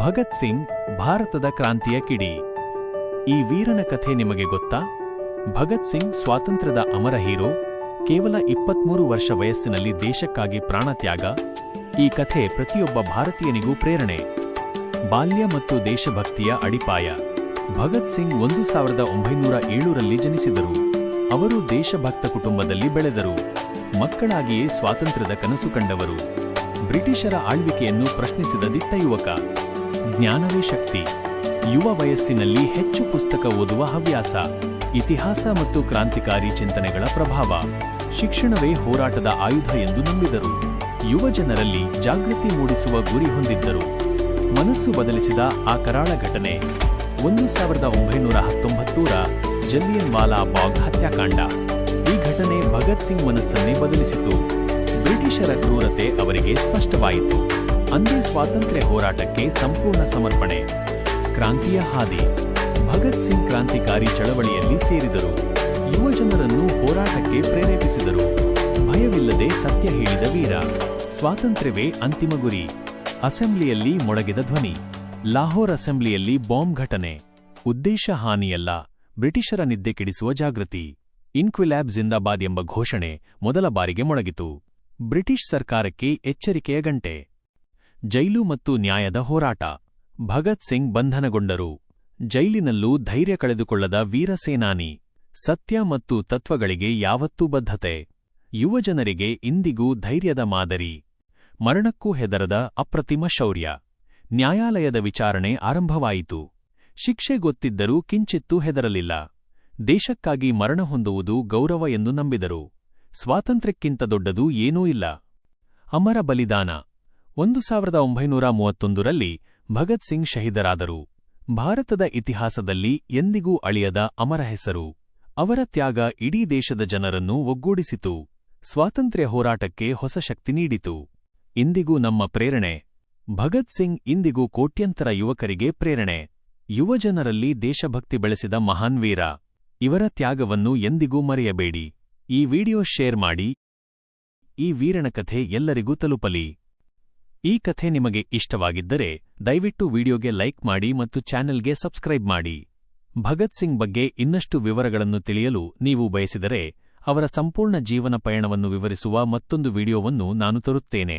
ಭಗತ್ ಸಿಂಗ್ ಭಾರತದ ಕ್ರಾಂತಿಯ ಕಿಡಿ. ಈ ವೀರನ ಕಥೆ ನಿಮಗೆ ಗೊತ್ತಾ? ಭಗತ್ ಸಿಂಗ್ ಸ್ವಾತಂತ್ರ್ಯದ ಅಮರ ಹೀರೋ, ಕೇವಲ ಇಪ್ಪತ್ಮೂರು ವರ್ಷ ವಯಸ್ಸಿನಲ್ಲಿ ದೇಶಕ್ಕಾಗಿ ಪ್ರಾಣತ್ಯಾಗ ಈ ಕಥೆ ಪ್ರತಿಯೊಬ್ಬ ಭಾರತೀಯನಿಗೂ ಪ್ರೇರಣೆ. ಬಾಲ್ಯ ಮತ್ತು ದೇಶಭಕ್ತಿಯ ಅಡಿಪಾಯ. ಭಗತ್ ಸಿಂಗ್ ಒಂದು ಸಾವಿರದ ಒಂಬೈನೂರ ಏಳರಲ್ಲಿ ಜನಿಸಿದರು. ಅವರು ದೇಶಭಕ್ತ ಕುಟುಂಬದಲ್ಲಿ ಬೆಳೆದರು. ಮಕ್ಕಳಾಗಿಯೇ ಸ್ವಾತಂತ್ರ್ಯದ ಕನಸು ಕಂಡವರು. ಬ್ರಿಟಿಷರ ಆಳ್ವಿಕೆಯನ್ನು ಪ್ರಶ್ನಿಸಿದ ದಿಟ್ಟ ಯುವಕ. ಜ್ಞಾನವೇ ಶಕ್ತಿ. ಯುವ ವಯಸ್ಸಿನಲ್ಲಿ ಹೆಚ್ಚು ಪುಸ್ತಕ ಓದುವ ಹವ್ಯಾಸ, ಇತಿಹಾಸ ಮತ್ತು ಕ್ರಾಂತಿಕಾರಿ ಚಿಂತನೆಗಳ ಪ್ರಭಾವ. ಶಿಕ್ಷಣವೇ ಹೋರಾಟದ ಆಯುಧ ಎಂದು ನಂಬಿದರು. ಯುವ ಜನರಲ್ಲಿ ಜಾಗೃತಿ ಮೂಡಿಸುವ ಗುರಿ ಹೊಂದಿದ್ದರು. ಮನಸ್ಸು ಬದಲಿಸಿದ ಆ ಕರಾಳ ಘಟನೆ. ಒಂದು ಸಾವಿರದ ಒಂಬೈನೂರ ಹತ್ತೊಂಬತ್ತೂರ ಜಲಿಯನ್ ವಾಲಾ ಬಾಗ್ ಹತ್ಯಾಕಾಂಡ. ಈ ಘಟನೆ ಭಗತ್ ಸಿಂಗ್ ಮನಸ್ಸನ್ನೇ ಬದಲಿಸಿತು. ಬ್ರಿಟಿಷರ ಕ್ರೂರತೆ ಅವರಿಗೆ ಸ್ಪಷ್ಟವಾಯಿತು. ಅಂದೇ ಸ್ವಾತಂತ್ರ್ಯ ಹೋರಾಟಕ್ಕೆ ಸಂಪೂರ್ಣ ಸಮರ್ಪಣೆ. ಕ್ರಾಂತಿಯ ಹಾದಿ. ಭಗತ್ ಸಿಂಗ್ ಕ್ರಾಂತಿಕಾರಿ ಚಳವಳಿಯಲ್ಲಿ ಸೇರಿದರು. ಯುವಜನರನ್ನು ಹೋರಾಟಕ್ಕೆ ಪ್ರೇರೇಪಿಸಿದರು. ಭಯವಿಲ್ಲದೆ ಸತ್ಯ ಹೇಳಿದ ವೀರ. ಸ್ವಾತಂತ್ರ್ಯವೇ ಅಂತಿಮ ಗುರಿ. ಅಸೆಂಬ್ಲಿಯಲ್ಲಿ ಮೊಳಗಿದ ಧ್ವನಿ. ಲಾಹೋರ್ ಅಸೆಂಬ್ಲಿಯಲ್ಲಿ ಬಾಂಬ್ ಘಟನೆ. ಉದ್ದೇಶ ಹಾನಿಯಲ್ಲ. ಬ್ರಿಟಿಷರ ನಿದ್ದೆ ಕೆಡಿಸುವ ಜಾಗೃತಿ. ಇನ್ಕ್ವಿಲ್ಯಾಬ್ ಜಿಂದಾಬಾದ್ ಎಂಬ ಘೋಷಣೆ ಮೊದಲ ಬಾರಿಗೆ ಮೊಳಗಿತು. ಬ್ರಿಟಿಷ್ ಸರ್ಕಾರಕ್ಕೆ ಎಚ್ಚರಿಕೆಯ ಗಂಟೆ. ಜೈಲು ಮತ್ತು ನ್ಯಾಯದ ಹೋರಾಟ. ಭಗತ್ ಸಿಂಗ್ ಬಂಧನಗೊಂಡರು. ಜೈಲಿನಲ್ಲೂ ಧೈರ್ಯ ಕಳೆದುಕೊಳ್ಳದ ವೀರಸೇನಾನಿ ಸತ್ಯ ಮತ್ತು ತತ್ವಗಳಿಗೆ ಯಾವತ್ತೂ ಬದ್ಧತೆ. ಯುವಜನರಿಗೆ ಇಂದಿಗೂ ಧೈರ್ಯದ ಮಾದರಿ. ಮರಣಕ್ಕೂ ಹೆದರದ ಅಪ್ರತಿಮ ಶೌರ್ಯ. ನ್ಯಾಯಾಲಯದ ವಿಚಾರಣೆ ಆರಂಭವಾಯಿತು. ಶಿಕ್ಷೆ ಗೊತ್ತಿದ್ದರೂ ಕಿಂಚಿತ್ತೂ ಹೆದರಲಿಲ್ಲ. ದೇಶಕ್ಕಾಗಿ ಮರಣ ಹೊಂದುವುದು ಗೌರವ ಎಂದು ನಂಬಿದರು. ಸ್ವಾತಂತ್ರ್ಯಕ್ಕಿಂತ ದೊಡ್ಡದು ಏನೂ ಇಲ್ಲ. ಅಮರ ಬಲಿದಾನ. ಒಂದು ಸಾವಿರದ ಒಂಬೈನೂರ ಮೂವತ್ತೊಂದರಲ್ಲಿ ಭಗತ್ ಸಿಂಗ್ ಶಹೀದರಾದರು. ಭಾರತದ ಇತಿಹಾಸದಲ್ಲಿ ಎಂದಿಗೂ ಅಳಿಯದ ಅಮರ ಹೆಸರು. ಅವರ ತ್ಯಾಗ ಇಡೀ ದೇಶದ ಜನರನ್ನು ಒಗ್ಗೂಡಿಸಿತು. ಸ್ವಾತಂತ್ರ್ಯ ಹೋರಾಟಕ್ಕೆ ಹೊಸ ಶಕ್ತಿ ನೀಡಿತು. ಇಂದಿಗೂ ನಮ್ಮ ಪ್ರೇರಣೆ. ಭಗತ್ ಸಿಂಗ್ ಇಂದಿಗೂ ಕೋಟ್ಯಂತರ ಯುವಕರಿಗೆ ಪ್ರೇರಣೆ. ಯುವಜನರಲ್ಲಿ ದೇಶಭಕ್ತಿ ಬೆಳೆಸಿದ ಮಹಾನ್ ವೀರ. ಇವರ ತ್ಯಾಗವನ್ನು ಎಂದಿಗೂ ಮರೆಯಬೇಡಿ. ಈ ವಿಡಿಯೋ ಶೇರ್ ಮಾಡಿ. ಈ ವೀರನ ಕಥೆ ಎಲ್ಲರಿಗೂ ತಲುಪಲಿ. ಈ ಕಥೆ ನಿಮಗೆ ಇಷ್ಟವಾಗಿದ್ದರೆ ದಯವಿಟ್ಟು ವಿಡಿಯೋಗೆ ಲೈಕ್ ಮಾಡಿ ಮತ್ತು ಚಾನೆಲ್ಗೆ ಸಬ್ಸ್ಕ್ರೈಬ್ ಮಾಡಿ. ಭಗತ್ ಸಿಂಗ್ ಬಗ್ಗೆ ಇನ್ನಷ್ಟು ವಿವರಗಳನ್ನು ತಿಳಿಯಲು ನೀವು ಬಯಸಿದರೆ ಅವರ ಸಂಪೂರ್ಣ ಜೀವನ ಪಯಣವನ್ನು ವಿವರಿಸುವ ಮತ್ತೊಂದು ವಿಡಿಯೋವನ್ನು ನಾನು ತರುತ್ತೇನೆ.